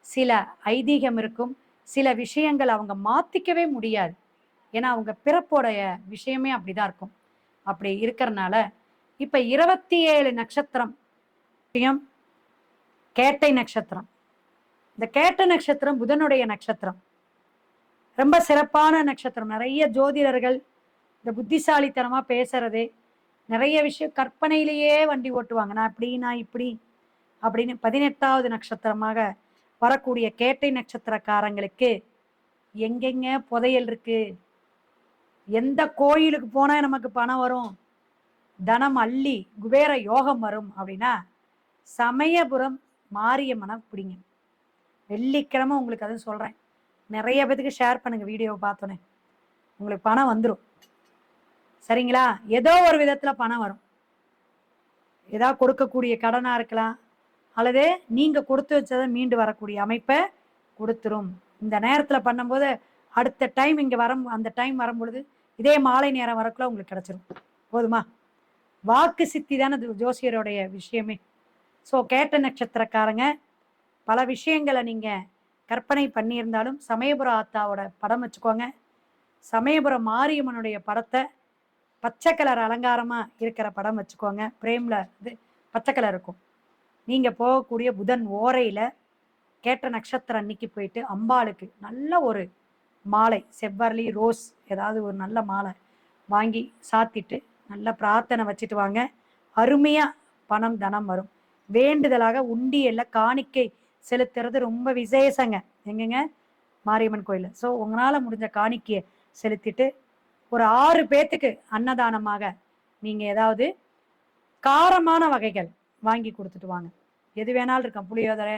சில ஐதீகம் இருக்கும் சில விஷயங்கள் அவங்க மாத்திக்கவே முடியாது. ஏன்னா அவங்க பிறப்போடைய விஷயமே அப்படிதான் இருக்கும். அப்படி இருக்கிறனால இப்ப இருபத்தி ஏழு நட்சத்திரம் கேட்டை நட்சத்திரம். இந்த கேட்ட நட்சத்திரம் புதனுடைய நட்சத்திரம். ரொம்ப சிறப்பான நட்சத்திரம். நிறைய ஜோதிடர்கள் இந்த புத்திசாலித்தனமா பேசுறது நிறைய விஷயம் கற்பனையிலேயே வண்டி ஓட்டுவாங்க. நான் அப்படி நான் இப்படி அப்படின்னு பதினெட்டாவது நட்சத்திரமாக வரக்கூடிய கேட்டை நட்சத்திரக்காரங்களுக்கு எங்கெங்க புதையல் இருக்கு? எந்த கோயிலுக்கு போனால் நமக்கு பணம் வரும்? தனம் அள்ளி குபேர யோகம் வரும் அப்படின்னா சமயபுரம் மாரியம்மனை பிடிங்க. வெள்ளிக்கிழமை உங்களுக்கு அதுவும் சொல்கிறேன் நிறைய பேத்துக்கு ஷேர் பண்ணுங்க வீடியோவை பார்த்தோன்னே உங்களுக்கு பணம் வந்துடும் சரிங்களா? ஏதோ ஒரு விதத்தில் பணம் வரும். ஏதாவது கொடுக்கக்கூடிய கடனாக இருக்கலாம். அல்லது நீங்க கொடுத்து வச்சதை மீண்டு வரக்கூடிய அமைப்பை கொடுத்துரும். இந்த நேரத்துல பண்ணும்போது அடுத்த டைம் இங்க வரும் அந்த டைம் வரும்பொழுது இதே மாலை நேரம் வரக்குள்ள உங்களுக்கு கிடைச்சிரும். போதுமா? வாக்கு சித்தி தானே ஜோசியருடைய விஷயமே. ஸோ கேட்ட நட்சத்திரக்காரங்க பல விஷயங்களை நீங்க கற்பனை பண்ணியிருந்தாலும் சமயபுர ஆத்தாவோட படம் வச்சுக்கோங்க. சமயபுரம் மாரியம்மனுடைய படத்தை பச்சை கலர் அலங்காரமாக இருக்கிற படம் வச்சுக்கோங்க. பிரேமில் இது பச்சை கலர் இருக்கும். நீங்க போகக்கூடிய புதன் ஓரையில கேட்ட நட்சத்திரம் அன்னைக்கு போயிட்டு அம்பாளுக்கு நல்ல ஒரு மாலை செவ்வரளி ரோஸ் ஏதாவது ஒரு நல்ல மாலை வாங்கி சாத்திட்டு நல்ல பிரார்த்தனை வச்சுட்டு வாங்க. அருமையா பணம் தனம் வரும். வேண்டுதலாக உண்டியல்ல காணிக்கை செலுத்துறது ரொம்ப விசேஷங்க. எங்கங்க? மாரியம்மன் கோயில். ஸோ உங்களால் முடிஞ்ச காணிக்கையை செலுத்திட்டு ஒரு ஆறு பேத்துக்கு அன்னதானமாக நீங்கள் ஏதாவது காரமான வகைகள் வாங்கி கொடுத்துட்டு வாங்க. எது வேணாலும் இருக்கும். புளியோதரை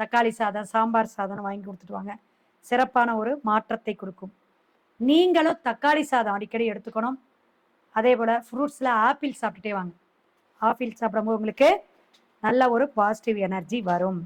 தக்காளி சாதம் சாம்பார் சாதம் வாங்கி கொடுத்துட்டு வாங்க. சிறப்பான ஒரு மாற்றத்தை கொடுக்கும். நீங்களும் தக்காளி சாதம் அடிக்கடி எடுத்துக்கணும். அதே போல் ஃப்ரூட்ஸில் ஆப்பிள் சாப்பிட்டுட்டே வாங்க. ஆப்பிள் சாப்பிடும்போது உங்களுக்கு நல்ல ஒரு பாசிட்டிவ் எனர்ஜி வரும்.